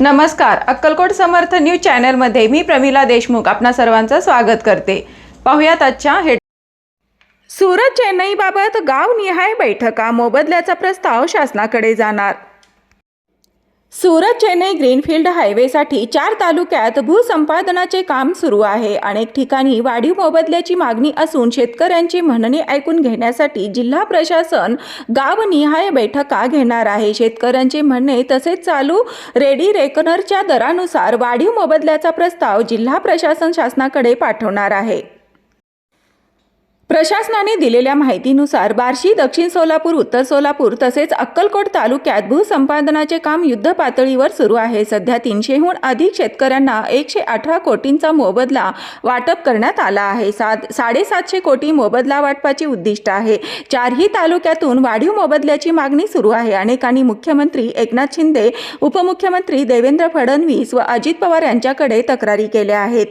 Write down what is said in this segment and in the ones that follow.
नमस्कार. अक्कलकोट समर्थ न्यूज चॅनलमध्ये मी प्रमिला देशमुख आपणा सर्वांचं स्वागत करते. पाहुयात आजच्या हेड सुरत चेन्नईबाबत गावनिहाय बैठका. मोबदल्याचा प्रस्ताव शासनाकडे जाणार. सुरत चेन्नई ग्रीनफील्ड हायवेसाठी चार तालुक्यात भूसंपादनाचे काम सुरू आहे. अनेक ठिकाणी वाढीव मोबदल्याची मागणी असून शेतकऱ्यांची म्हणणे ऐकून घेण्यासाठी जिल्हा प्रशासन गावनिहाय बैठका घेणार आहे. शेतकऱ्यांचे म्हणणे तसेच चालू रेडी रेकनरच्या दरानुसार वाढीव मोबदल्याचा प्रस्ताव जिल्हा प्रशासन शासनाकडे पाठवणार आहे. प्रशासनाने दिलेल्या माहितीनुसार बार्शी दक्षिण सोलापूर उत्तर सोलापूर तसेच अक्कलकोट तालुक्यात भूसंपादनाचे काम युद्ध पातळीवर सुरू आहे. सध्या तीनशेहून अधिक शेतकऱ्यांना एकशे अठरा कोटींचा मोबदला वाटप करण्यात आला आहे. सात साडेसातशे कोटी मोबदला वाटपाची उद्दिष्ट आहे. चारही तालुक्यातून वाढीव मोबदल्याची मागणी सुरू आहे. अनेकांनी मुख्यमंत्री एकनाथ शिंदे उपमुख्यमंत्री देवेंद्र फडणवीस व अजित पवार यांच्याकडे तक्रारी केल्या आहेत.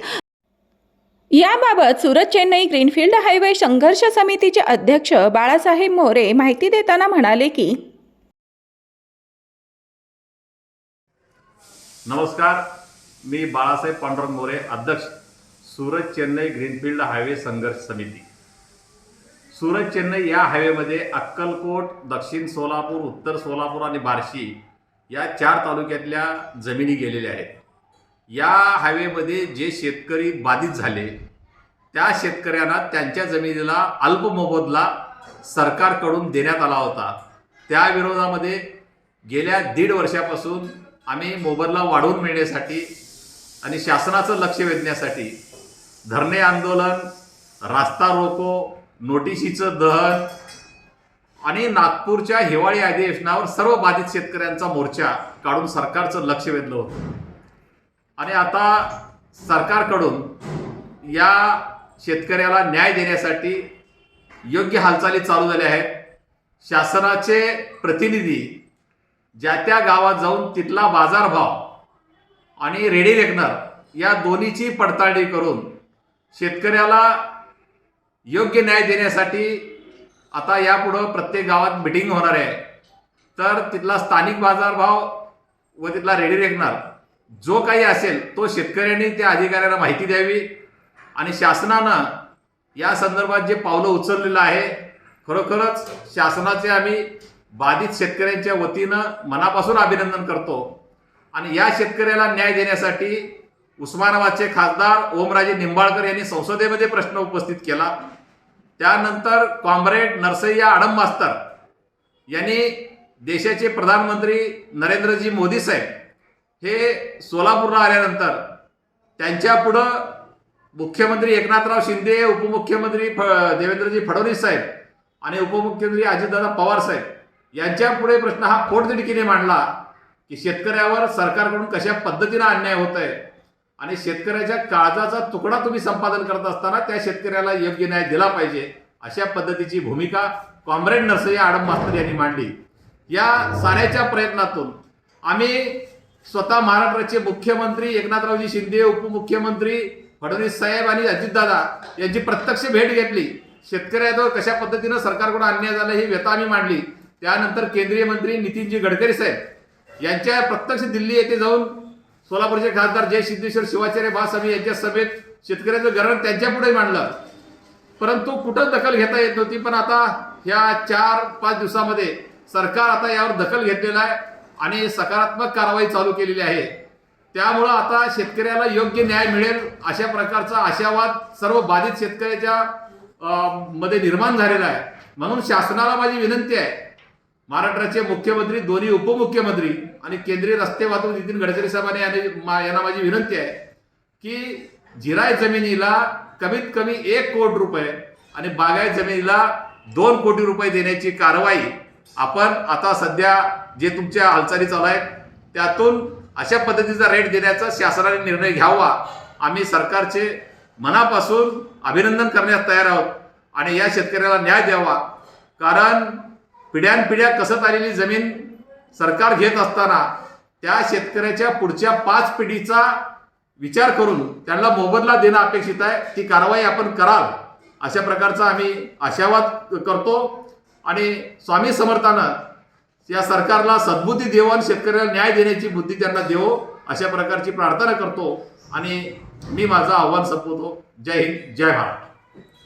याबाबत सुरत चेन्नई ग्रीनफील्ड हायवे संघर्ष समितीचे अध्यक्ष बाळासाहेब मोरे माहिती देताना म्हणाले की नमस्कार मी बाळासाहेब पांडुरंग मोरे अध्यक्ष सुरत चेन्नई ग्रीनफील्ड हायवे संघर्ष समिती. सुरत चेन्नई या हायवेमध्ये अक्कलकोट दक्षिण सोलापूर उत्तर सोलापूर आणि बार्शी या चार तालुक्यातल्या जमिनी गेलेल्या आहेत. या हायवेमध्ये जे शेतकरी बाधित झाले त्या शेतकऱ्यांना त्यांच्या जमिनीला अल्प मोबदला सरकारकडून देण्यात आला होता. त्या विरोधामध्ये गेल्या दीड वर्षापासून आम्ही मोबदला वाढवून मिळण्यासाठी आणि शासनाचं लक्ष वेधण्यासाठी धरणे आंदोलन रास्ता रोको नोटिशीचं दहन आणि नागपूरच्या हिवाळी अधिवेशनावर सर्व बाधित शेतकऱ्यांचा मोर्चा काढून सरकारचं लक्ष वेधलं होतं. आणि आता सरकारकडून या शेतकऱ्याला न्याय देण्यासाठी योग्य हालचाली चालू झाल्या आहेत. शासनाचे प्रतिनिधी ज्या त्या गावात जाऊन तिथला बाजारभाव आणि रेडी रेकनर या दोन्हीची पडताळणी करून शेतकऱ्याला योग्य न्याय देण्यासाठी आता यापुढं प्रत्येक गावात मिटिंग होणार आहे. तर तिथला स्थानिक बाजारभाव व तिथला रेडी रेकनर जो काही असेल तो शेतकऱ्यांनी त्या अधिकाऱ्यांना माहिती द्यावी आणि शासनानं या संदर्भात जे पावलं उचललेलं आहे खरोखरच शासनाचे आम्ही बाधित शेतकऱ्यांच्या वतीनं मनापासून अभिनंदन करतो. आणि या शेतकऱ्याला न्याय देण्यासाठी उस्मानाबादचे खासदार ओमराजे निंबाळकर यांनी संसदेमध्ये प्रश्न उपस्थित केला. त्यानंतर कॉम्रेड नरसय्या आडम मास्तर यांनी देशाचे प्रधानमंत्री नरेंद्रजी मोदी साहेब हे सोलापूरला आल्यानंतर त्यांच्या पुढं मुख्यमंत्री एकनाथराव शिंदे उपमुख्यमंत्री फ देवेंद्रजी फडणवीस साहेब आणि उपमुख्यमंत्री अजितदादा पवार साहेब यांच्या पुढे प्रश्न हा पोटतिडकीने मांडला की शेतकऱ्यावर सरकारकडून कशा पद्धतीनं अन्याय होत आहे आणि शेतकऱ्याच्या काळजाचा तुकडा तुम्ही संपादन करत असताना त्या शेतकऱ्याला योग्य न्याय दिला पाहिजे अशा पद्धतीची भूमिका कॉम्रेड नरसय्या आडम मास्तर यांनी मांडली. या साऱ्याच्या प्रयत्नातून आम्ही स्वतः महाराष्ट्राचे मुख्यमंत्री एकनाथरावजी शिंदे उपमुख्यमंत्री फडणवीस साहेब आणि अजितदादा यांची प्रत्यक्ष भेट घेतली. शेतकऱ्याजवळ कशा पद्धतीनं सरकारकडून अन्याय झाला ही व्यथा आम्ही मांडली. त्यानंतर केंद्रीय मंत्री नितीनजी गडकरी साहेब यांच्या प्रत्यक्ष दिल्ली येथे जाऊन सोलापूरचे खासदार जय सिद्धेश्वर शिवाचार्य बासामी यांच्या सभेत शेतकऱ्याचं गरण त्यांच्या पुढे मांडलं. परंतु कुठं दखल घेता येत नव्हती पण आता ह्या चार पाच दिवसामध्ये सरकार आता यावर दखल घेतलेला आहे. आणि सकारात्मक कारवाई चालू केलेली आहे. त्यामुळं आता शेतकऱ्याला योग्य न्याय मिळेल अशा प्रकारचा आशावाद सर्व बाधित शेतकऱ्याच्या मध्ये निर्माण झालेला आहे. म्हणून शासनाला माझी विनंती आहे. महाराष्ट्राचे मुख्यमंत्री दोन्ही उपमुख्यमंत्री आणि केंद्रीय रस्ते वाहतूक नितीन गडकरी साहेबांनी मा- यांना माझी विनंती आहे की जिराय जमिनीला कमीत कमी एक कोटी रुपये आणि बागायत जमिनीला दोन कोटी रुपये देण्याची कारवाई आपण आता सध्या जे तुमच्या हालचाली चालू आहेत त्यातून अशा पद्धतीचा रेट देण्याचा शासनाने निर्णय घ्यावा. आम्ही सरकारचे मनापासून अभिनंदन करण्यास तयार आहोत आणि या शेतकऱ्याला न्याय द्यावा. कारण पिढ्यानपिढ्या कसत आलेली जमीन सरकार घेत असताना त्या शेतकऱ्याच्या पुढच्या पाच पिढीचा विचार करून त्यांना मोबदला देणं अपेक्षित आहे. ती कारवाई आपण कराल अशा प्रकारचा आम्ही आशावाद करतो. आणि स्वामी समर्थानं या सरकारला सद्बुद्धी देवून शेतकऱ्याला न्याय देण्याची बुद्धी त्यांना देवो अशा प्रकारची प्रार्थना करतो. आणि मी माझं आव्हान संपवतो. जय हिंद जय महाराष्ट्र